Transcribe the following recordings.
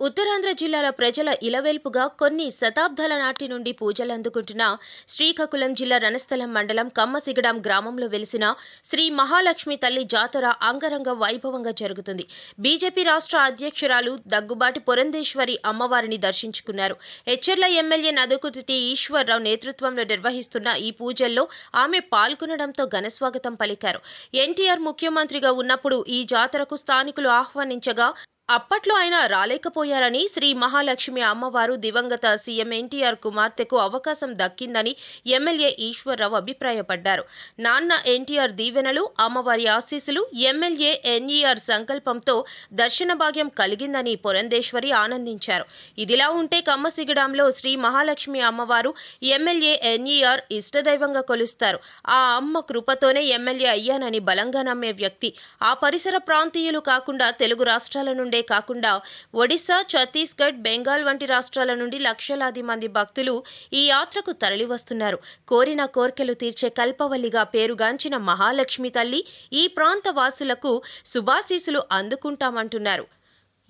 ఉత్తరాంధ్ర జిల్లాల ప్రజల ఇలవేల్పుగా కొన్ని శతాబ్దాల నాటి నుండి పూజలు అందుకుంటున్న శ్రీకాకుళం జిల్లా రణస్థలం మండలం కమ్మసిగడాం గ్రామంలో వెలిసిన శ్రీ మహాలక్ష్మి తల్లి జాతర అంగరంగ వైభవంగా జరుగుతుంది. బీజేపీ రాష్ట్ర అధ్యక్షురాలు దగ్గుబాటి పురంధేశ్వరి అమ్మవారిని దర్శించుకున్నారు. హెచ్చర్ల ఎమ్మెల్యే నదుకుతి ఈశ్వరరావు నేతృత్వంలో నిర్వహిస్తున్న ఈ పూజల్లో ఆమె పాల్గొనడంతో ఘనస్వాగతం పలికారు. ఎన్టీఆర్ ముఖ్యమంత్రిగా ఉన్నప్పుడు ఈ జాతరకు స్థానికులు ఆహ్వానించగా అప్పట్లో ఆయన రాలేకపోయారని శ్రీ మహాలక్ష్మి అమ్మవారు దివంగత సీఎం ఎన్టీఆర్ కుమార్తెకు అవకాశం దక్కిందని ఎమ్మెల్యే ఈశ్వరరావు అభిప్రాయపడ్డారు. నాన్న ఎన్టీఆర్ దీవెనలు అమ్మవారి ఆశీస్సులు ఎమ్మెల్యే ఎన్ఈఆర్ సంకల్పంతో దర్శన భాగ్యం కలిగిందని పురంధేశ్వరి ఆనందించారు. ఇదిలా ఉంటే కమ్మసిగడాంలో శ్రీ మహాలక్ష్మి అమ్మవారు ఎమ్మెల్యే ఎన్ఈఆర్ ఇష్టదైవంగా కొలుస్తారు. ఆ అమ్మ కృపతోనే ఎమ్మెల్యే అయ్యానని బలంగా నమ్మే వ్యక్తి. ఆ పరిసర ప్రాంతీయులు కాకుండా తెలుగు రాష్ట్రాల నుండి కాకుండా ఒడిశా ఛత్తీస్గఢ్ బెంగాల్ వంటి రాష్ట్రాల నుండి లక్షలాది మంది భక్తులు ఈ యాత్రకు తరలివస్తున్నారు. కోరిన కోర్కెలు తీర్చే కల్పవల్లిగా పేరుగాంచిన మహాలక్ష్మి తల్లి ఈ ప్రాంత వాసులకు శుభాశీసులు అందుకుంటామంటున్నారు.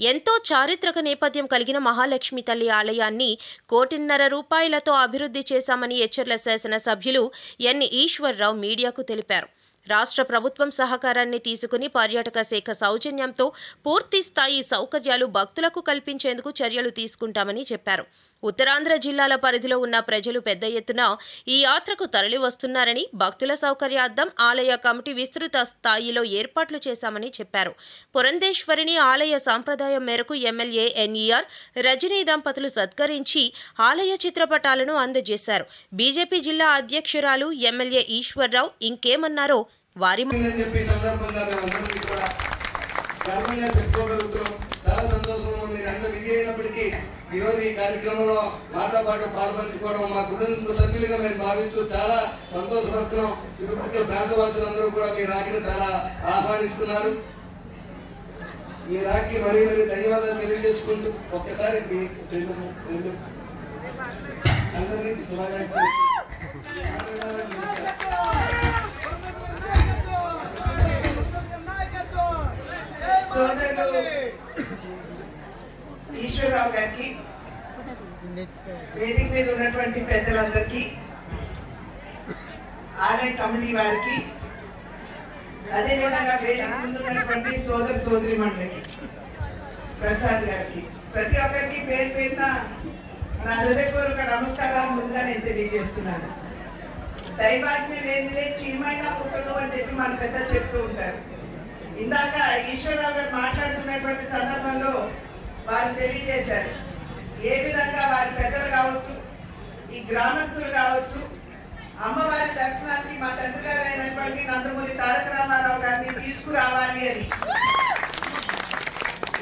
ఎంతో చారిత్రక నేపథ్యం కలిగిన మహాలక్ష్మి తల్లి ఆలయాన్ని కోటిన్నర రూపాయలతో అభివృద్ధి చేశామని ఎచ్చర్ల శాసనసభ్యులు ఎన్. ఈశ్వర్రావు మీడియాకు తెలిపారు. రాష్ట్ర ప్రభుత్వం సహకారాన్ని తీసుకుని పర్యాటక శాఖ సౌజన్యంతో పూర్తి స్థాయి సౌకర్యాలు భక్తులకు కల్పించేందుకు చర్యలు తీసుకుంటామని చెప్పారు. ఉత్తరాంధ్ర జిల్లాల పరిధిలో ఉన్న ప్రజలు పెద్ద ఎత్తున ఈ యాత్రకు తరలి వస్తున్నారని భక్తుల సౌకర్యార్థం ఆలయ కమిటీ విస్తృత స్థాయిలో ఏర్పాట్లు చేశామని చెప్పారు. పురంధేశ్వరిని ఆలయ సాంప్రదాయం మేరకు ఎమ్మెల్యే ఎన్ఈఆర్ రజనీ దంపతులు సత్కరించి ఆలయ చిత్రపటాలను అందజేశారు. బీజేపీ జిల్లా అధ్యక్షురాలు ఎమ్మెల్యే ఈశ్వర్రావు ఇంకేమన్నారో వారి చెప్పి ఈ సందర్భంగా కూడా గర్వంగా చెప్పుకోగలుగుతున్నాం. చాలా సంతోషం మీరు అంత బిజీ అయినప్పటికీ ఈ ఈ కార్యక్రమంలో మాతో పాటు పాల్పంచుకోవడం మా కుటుంబ సభ్యులుగా మేము భావిస్తూ చాలా సంతోషపడుతున్నాం. చుట్టుపక్కల ప్రాంతవాసులందరూ కూడా మీ రాకిని చాలా ఆహ్వానిస్తున్నారు. మీ రాకి మరీ మరీ ధన్యవాదాలు తెలియజేసుకుంటూ ఒక్కసారి మీ రెండు రెండు అందరికీ ఈశ్వరరావు గారికి వేదిక మీద ఉన్నటువంటి పెద్దలందరికీ ఆలయ కమిటీ వారికి అదేవిధంగా వేదిక ముందు ఉన్నటువంటి సోదర సోదరి మండలికి ప్రసాద్ గారికి. ప్రతి ఒక్కరికి పేరు పేరున నా హృదయపూర్వక నమస్కారాలు ముందుగా నేను తెలియజేస్తున్నాను. దైవాజ్ఞ లేనిదే చీమైనా పుట్టదు అని చెప్పి మన పెద్ద చెప్తూ ఉంటారు. ఇందాక ఈశ్వరరావు గారు మాట్లాడుతున్నటువంటి సందర్భంలో వారు తెలియజేశారు. ఏ విధంగా వారి పెద్దలు కావచ్చు ఈ గ్రామస్తులు కావచ్చు అమ్మవారి దర్శనానికి మా తండ్రి గారు అయినటువంటి నందమూరి తారక రామారావు గారిని తీసుకురావాలి అని.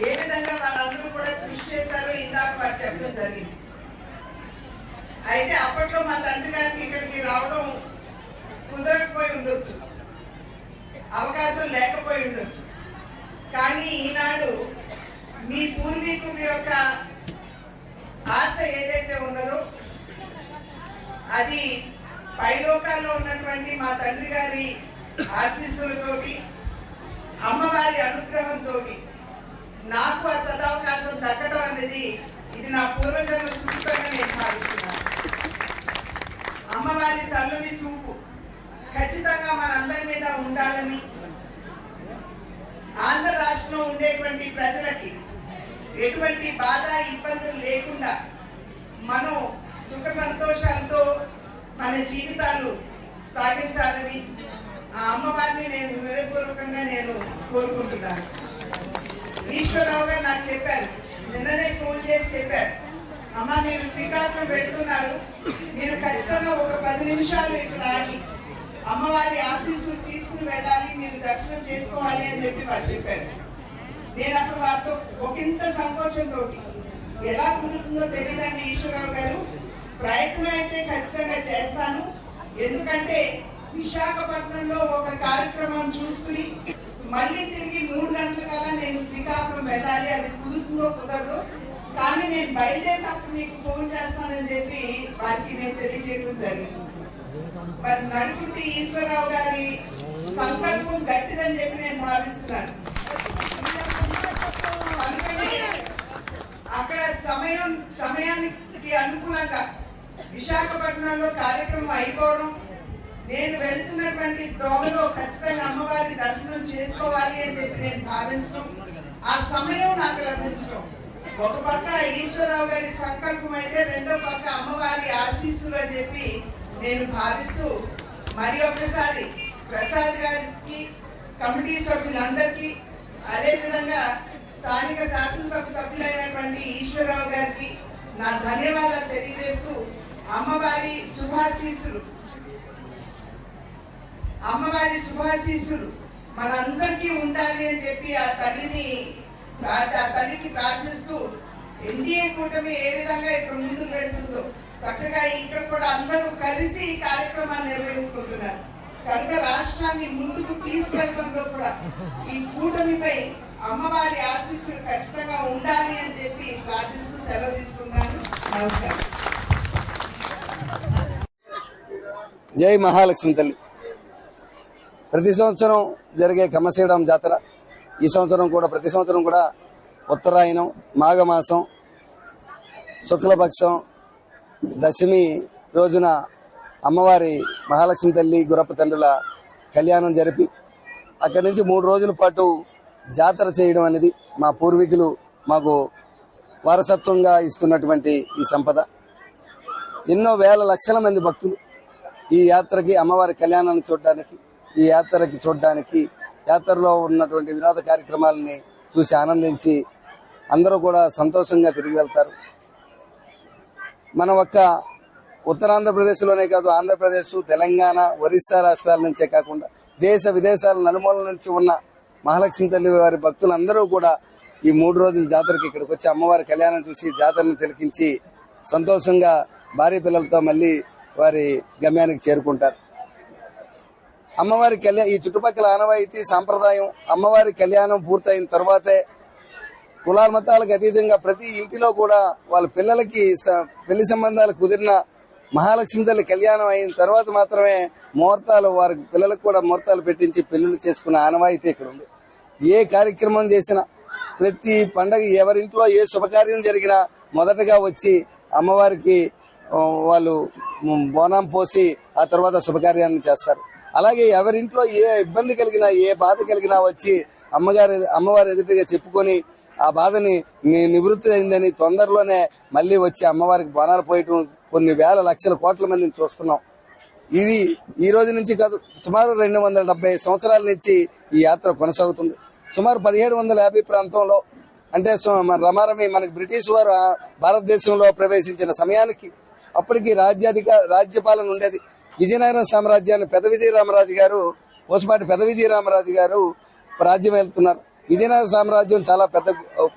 ఏ విధంగా వారందరూ కూడా కృషి చేశారో ఇందాక వారు చెప్పడం జరిగింది. అయితే అప్పట్లో మా తండ్రి గారికి ఇక్కడికి రావడం కుదరకపోయి ఉండొచ్చు. అవకాశం లేకపోయి ఉండొచ్చు. కానీ ఈనాడు మీ పూర్వీకుల యొక్క ఆశ ఏదైతే ఉన్నదో అది పైలోకాల్లో ఉన్నటువంటి మా తండ్రి గారి ఆశీస్సులతోటి అమ్మవారి అనుగ్రహంతో నాకు ఆ సదావకాశం దక్కడం అనేది ఇది నా పూర్వజన్మ సుఖంగా నేను భావిస్తున్నాను. అమ్మవారి చల్లని చూపు ఖచ్చితంగా మనందరి మీద ఉండాలని ఆంధ్ర రాష్ట్రంలో ఉండేటువంటి ప్రజలకి ఎటువంటి బాధ ఇబ్బందులు లేకుండా మనం సుఖ సంతోషాలతో మన జీవితాలు సాగించాలని ఆ అమ్మవారిని నేను హృదయపూర్వకంగా నేను కోరుకుంటున్నాను. ఈశ్వరరావు గారు నాకు చెప్పారు నిన్ననే ఫోన్ చేసి చెప్పారు అమ్మ మీరు శ్రీకాకుళం పెడుతున్నారు మీరు ఖచ్చితంగా ఒక పది నిమిషాలు ఇక్కడ ఆగి అమ్మవారి ఆశీస్సులు తీసుకుని వెళ్ళాలి మీరు దర్శనం చేసుకోవాలి అని చెప్పి వారు చెప్పారు. నేను అప్పుడు వారితో ఒకంత సంకోచంతో ఎలా కుదురుతుందో తెలియదండి ఈశ్వరరావు గారు. ప్రయత్నం అయితే ఖచ్చితంగా చేస్తాను. ఎందుకంటే విశాఖపట్నంలో ఒక కార్యక్రమం చూసుకుని మళ్ళీ తిరిగి మూడు గంటల కల్లా నేను శ్రీకాకుళం వెళ్ళాలి. అది కుదురుతుందో కుదరదు. కానీ నేను బయలుదేరినప్పుడు మీకు ఫోన్ చేస్తానని చెప్పి వారికి నేను తెలియజేయడం జరిగింది. మరి నడుపుతి ఈశ్వరరావు గారి సంకల్పం గట్టిదని చెప్పి నేను భావిస్తున్నాను అందుకని ఆ సమయం సమయానికి అనుకూలంగా విశాఖపట్నంలో కార్యక్రమం అయిపోవడం నేను వెళ్తున్నటువంటి దోమలో ఖచ్చితంగా అమ్మవారి దర్శనం చేసుకోవాలి అని చెప్పి నేను భావించడం ఆ సమయం నాకు లభించడం. ఒక పక్క ఈశ్వరరావు గారి సంకల్పం అయితే రెండో పక్క అమ్మవారి ఆశీస్సులు అని చెప్పి నేను భావిస్తూ మరి ఒకసారి ప్రసాద్ గారికి కమిటీ సభ్యులందరికీ అదేవిధంగా స్థానిక శాసనసభ సభ్యులైనటువంటి ఈశ్వరరావు గారికి నా ధన్యవాదాలు తెలియజేస్తూ అమ్మవారి శుభాశీస్సులు. అమ్మవారి శుభాశీస్సులు. మనందరికీ ఉండాలి అని చెప్పి ఆ తల్లిని ఆ తల్లికి ప్రార్థిస్తూ ఎన్డీఏ కూటమి ఏ విధంగా ఇప్పుడు ముందుకు పెడుతుందో చక్కగా ఇక్కడ కూడా అందరూ కలిసి ఈ కార్యక్రమాన్ని నిర్వహించుకుంటున్నారు. కనుక రాష్ట్రాన్ని ముందుకు తీసుకెళ్తుందో కూడా ఈ కూటమిపై అమ్మవారి ఆశీస్సులు ఖచ్చితంగా ఉండాలి అని చెప్పి ప్రార్థిస్తూ సెలవు తీసుకున్నాను నమస్కారం. జై మహాలక్ష్మి తల్లి. ప్రతి సంవత్సరం జరిగే కమసీడం జాతర ఈ సంవత్సరం కూడా ప్రతి సంవత్సరం కూడా ఉత్తరాయణం మాఘమాసం శుక్లపక్షం దశమి రోజున అమ్మవారి మహాలక్ష్మి తల్లి గురప్ప తండ్రుల కళ్యాణం జరిపి అక్కడి నుంచి మూడు రోజుల పాటు జాతర చేయడం అనేది మా పూర్వీకులు మాకు వారసత్వంగా ఇస్తున్నటువంటి ఈ సంపద. ఎన్నో వేల లక్షల మంది భక్తులు ఈ యాత్రకి అమ్మవారి కళ్యాణాన్ని చూడడానికి ఈ యాత్రకి చూడడానికి యాత్రలో ఉన్నటువంటి వినోద కార్యక్రమాలని చూసి ఆనందించి అందరూ కూడా సంతోషంగా తిరిగి వెళ్తారు. మన ఒక్క ఉత్తరాంధ్రప్రదేశ్లోనే కాదు ఆంధ్రప్రదేశ్ తెలంగాణ ఒరిస్సా రాష్ట్రాల నుంచే కాకుండా దేశ విదేశాల నలుమూల నుంచి ఉన్న మహాలక్ష్మి తల్లి వారి భక్తులందరూ కూడా ఈ మూడు రోజుల జాతరకి ఇక్కడికి వచ్చి అమ్మవారి కళ్యాణం చూసి జాతరను తిలకించి సంతోషంగా భార్య పిల్లలతో మళ్ళీ వారి గమ్యానికి చేరుకుంటారు. అమ్మవారి కళ్యాణం ఈ చుట్టుపక్కల ఆనవాయితీ సాంప్రదాయం అమ్మవారి కళ్యాణం పూర్తయిన తర్వాతే కులాల మతాలకు అతీతంగా ప్రతి ఇంటిలో కూడా వాళ్ళ పిల్లలకి పెళ్ళి సంబంధాలు కుదిరిన మహాలక్ష్మి తల్లి కళ్యాణం అయిన తర్వాత మాత్రమే ముహూర్తాలు వారి పిల్లలకు కూడా ముహూర్తాలు పెట్టించి పెళ్ళిళ్ళు చేసుకున్న ఆనవాయితీ ఇక్కడ ఉంది. ఏ కార్యక్రమం చేసినా ప్రతి పండగ ఎవరింట్లో ఏ శుభకార్యం జరిగినా మొదటగా వచ్చి అమ్మవారికి వాళ్ళు బోనం పోసి ఆ తర్వాత శుభకార్యాన్ని చేస్తారు. అలాగే ఎవరింట్లో ఏ ఇబ్బంది కలిగినా ఏ బాధ కలిగినా వచ్చి అమ్మగారి అమ్మవారి ఎదుటిగా చెప్పుకొని ఆ బాధని నివృత్తి అయిందని తొందరలోనే మళ్ళీ వచ్చి అమ్మవారికి బోనాలు పోయటం కొన్ని వేల లక్షల కోట్ల మందిని చూస్తున్నాం. ఇది ఈ రోజు నుంచి కాదు సుమారు రెండు వందల డెబ్బై సంవత్సరాల నుంచి ఈ యాత్ర కొనసాగుతుంది. సుమారు పదిహేడు వందల యాభై ప్రాంతంలో అంటే రమారమి మనకి బ్రిటిష్ వారు భారతదేశంలో ప్రవేశించిన సమయానికి అప్పటికి రాజ్యాధిక రాజ్యపాలన ఉండేది. విజయనగరం సామ్రాజ్యాన్ని పెద్ద విజయరామరాజు గారు పోసపాటి పెద్ద విజయరామరాజు గారు రాజ్యం వెళ్తున్నారు. విజయనగర సామ్రాజ్యం చాలా పెద్ద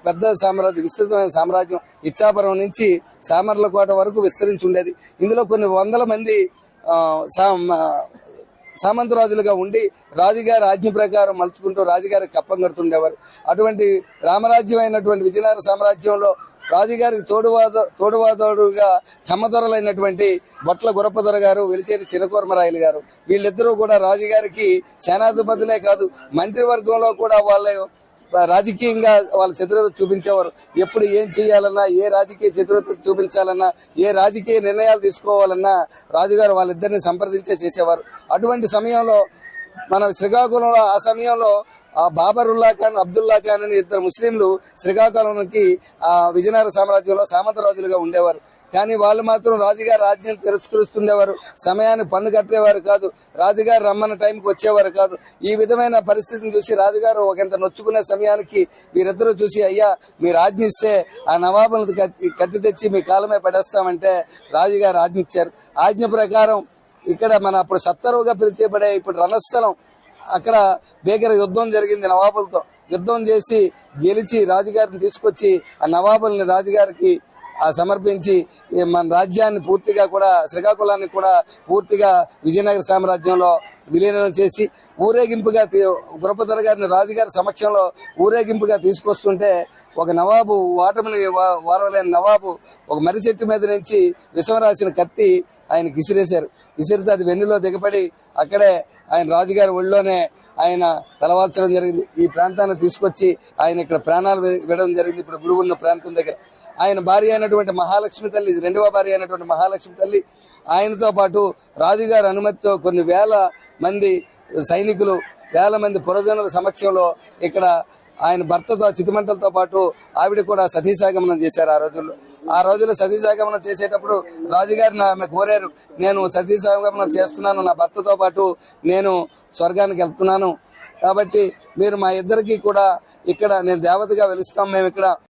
పెద్ద సామ్రాజ్యం విస్తృతమైన సామ్రాజ్యం. ఇచ్చాపురం నుంచి సామర్లకోట వరకు విస్తరించి ఉండేది. ఇందులో కొన్ని వందల మంది సామంతరాజులుగా ఉండి రాజుగారి ఆజ్ఞ ప్రకారం మలుచుకుంటూ రాజుగారికి కప్పం కడుతుండేవారు. అటువంటి రామరాజ్యం అయినటువంటి విజయనగర సామ్రాజ్యంలో రాజుగారికి తోడువాద తోడువాదోడుగా కమ్మదొరలైనటువంటి బొట్ల గురపదొర గారు వెలిచేరి చిరకూర్మరాయలు గారు. వీళ్ళిద్దరూ కూడా రాజుగారికి సేనాధిపతులే కాదు మంత్రివర్గంలో కూడా వాళ్ళ రాజకీయంగా వాళ్ళ చతురత చూపించేవారు. ఎప్పుడు ఏం చేయాలన్నా ఏ రాజకీయ చతురత చూపించాలన్నా ఏ రాజకీయ నిర్ణయాలు తీసుకోవాలన్నా రాజుగారు వాళ్ళిద్దరిని సంప్రదించే చేసేవారు. అటువంటి సమయంలో మన శ్రీకాకుళంలో ఆ సమయంలో ఆ బాబరుల్లా ఖాన్ అబ్దుల్లా ఖాన్ అని ఇద్దరు ముస్లింలు శ్రీకాకుళంకి ఆ విజయనగర సామ్రాజ్యంలో సామంతరాజులుగా ఉండేవారు. కానీ వాళ్ళు మాత్రం రాజుగారి రాజ్యం తిరస్కరిస్తుండేవారు. సమయాన్ని పన్ను కట్టేవారు కాదు. రాజుగారు రమ్మన్న టైంకి వచ్చేవారు కాదు. ఈ విధమైన పరిస్థితిని చూసి రాజుగారు ఒకంత నొచ్చుకునే సమయానికి వీరిద్దరూ చూసి అయ్యా మీరు ఆజ్ఞ ఇస్తే ఆ నవాబులను కట్టి కట్టి తెచ్చి మీ కాలమే పడేస్తామంటే రాజుగారు ఆజ్ఞిచ్చారు. ఆజ్ఞ ప్రకారం ఇక్కడ మన అప్పుడు సత్తరువుగా పిలిచేపడే ఇప్పుడు రణస్థలం అక్కడ భీకర యుద్ధం జరిగింది నవాబులతో. యుద్ధం చేసి గెలిచి రాజుగారిని తీసుకొచ్చి ఆ నవాబుల్ని రాజుగారికి సమర్పించి మన రాజ్యాన్ని పూర్తిగా కూడా శ్రీకాకుళాన్ని కూడా పూర్తిగా విజయనగర సామ్రాజ్యంలో విలీనం చేసి ఊరేగింపుగా తీ- గారిని రాజుగారి సమక్షంలో ఊరేగింపుగా తీసుకొస్తుంటే ఒక నవాబు ఓటమిని వా- వారలేని నవాబు ఒక మర్రి చెట్టు మీద నుంచి విషం రాసిన కత్తి ఆయనకి విసిరేశారు విసిరితే అది వెన్నులో దిగబడి అక్కడే ఆయన రాజుగారి ఒళ్ళోనే ఆయన తలవాల్చడం జరిగింది. ఈ ప్రాంతాన్ని తీసుకొచ్చి ఆయన ఇక్కడ ప్రాణాలు విడడం జరిగింది. ఇప్పుడు గుడి ఉన్న ప్రాంతం దగ్గర. ఆయన భార్య అయినటువంటి మహాలక్ష్మి తల్లి రెండవ భార్య అయినటువంటి మహాలక్ష్మి తల్లి ఆయనతో పాటు రాజుగారి అనుమతితో కొన్ని వేల మంది సైనికులు వేల మంది పురజనుల సమక్షంలో ఇక్కడ ఆయన భర్తతో చితిమంటలతో పాటు ఆవిడ కూడా సతీసాగమనం చేశారు ఆ రోజుల్లో. ఆ రోజుల్లో సతీసాగమనం చేసేటప్పుడు రాజుగారిని ఆమె కోరారు నేను సతీసాగమనం చేస్తున్నాను నా భర్తతో పాటు నేను స్వర్గానికి వెళ్తున్నాను. కాబట్టి మీరు మా ఇద్దరికి కూడా ఇక్కడ నేను దేవతగా వెలుస్తాం మేము ఇక్కడ